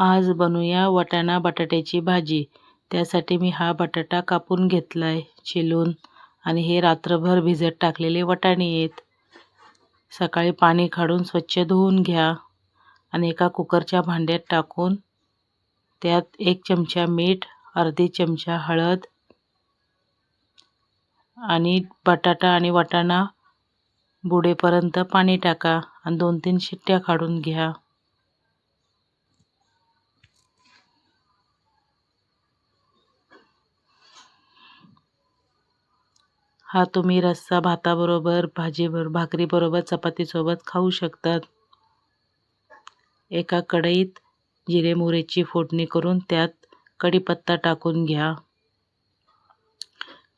आज बनवूया वाटाणा बटाट्याची भाजी. त्यासाठी मी हा बटाटा कापून घेतला आहे चिलून आणि हे रात्रभर भिजत टाकलेले वटाणे आहेत. सकाळी पाणी काढून स्वच्छ धुवून घ्या आणि एका कुकरच्या भांड्यात टाकून त्यात एक चमचा मीठ अर्धी चमचा हळद आणि बटाटा आणि वाटाणा बुडेपर्यंत पाणी टाका आणि दोन तीन शिट्ट्या काढून घ्या. हा तुम्ही रस्सा भाताबरोबर भाजीबरोबर भाकरीबरोबर चपातीसोबत खाऊ शकतात. एका कढईत जिरे मोहरीची फोडणी करून त्यात कढीपत्ता टाकून घ्या.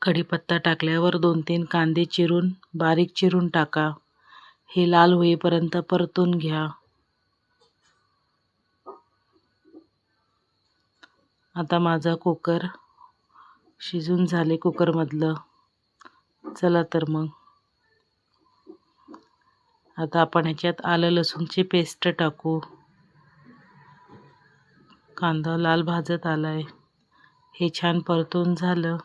कढीपत्ता टाकल्यावर दोन तीन कांदे चिरून बारीक चिरून टाका. हे लाल होईपर्यंत परतून घ्या. आता माझा कुकर शिजून झाले कुकरमधलं. चला तर मग. आता आपण ह्याच्यात आलं लसूणची पेस्ट टाकू. कांदा लाल भाजत आलाय. हे छान परतून झालं.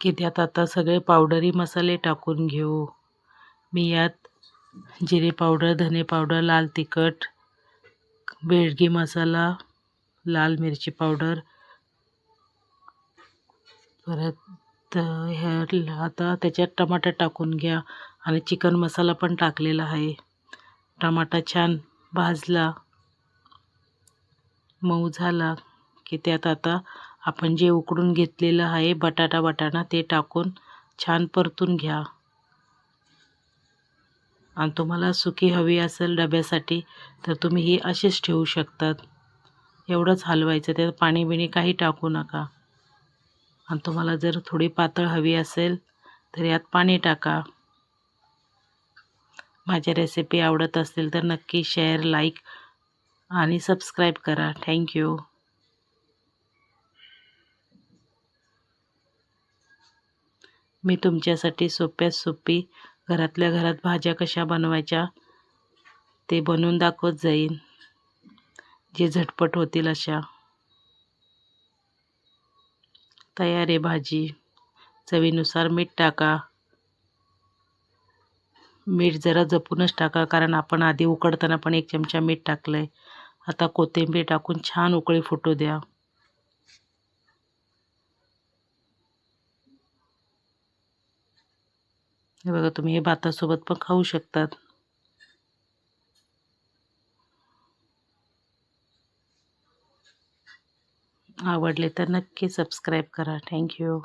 की त्यात आता सगळे पावडरी मसाले टाकून घेऊ. मी यात जिरे पावडर धने पावडर लाल तिखट बेडगी मसाला लाल मिरची पावडर परत तर ह्या आता त्याच्यात टमाटर टाकून घ्या. आणि चिकन मसाला पण टाकलेला आहे. टमाटा छान भाजला. मऊ झाला की त्यात आता आपण जे उकडून घेतलेलं आहे बटाटा वाटाणा ते टाकून छान परतून घ्या. आणि तुम्हाला सुकी हवी असेल डब्यासाठी तर तुम्ही ही अशीच ठेवू शकतात. एवढंच हलवायचं. त्यात पाणी बिणी काही टाकू नका. आणि तुम्हाला जर थोडी पातळ हवी असेल तर यात पाणी टाका. माझ्या रेसिपी आवडत असतील तर नक्की शेअर लाईक आणि सबस्क्राईब करा. थँक्यू मी तुमच्यासाठी सोप्यात सोपी घरातल्या घरात भाज्या कशा बनवायच्या ते बनवून दाखवत जाईन. जे झटपट होतील अशा. तयार आहे भाजी चवीनुसार मीठ टाका. मीठ जरा जपूनच टाका कारण आपण आधी उकडताना पण एक चमचा मीठ टाकलं आहे आता कोथिंबीर टाकून छान उकळी फुटू द्या. हे बघा तुम्ही हे भातासोबत पण खाऊ शकतात. आवडले तर नक्की सबस्क्राईब करा. थँक्यू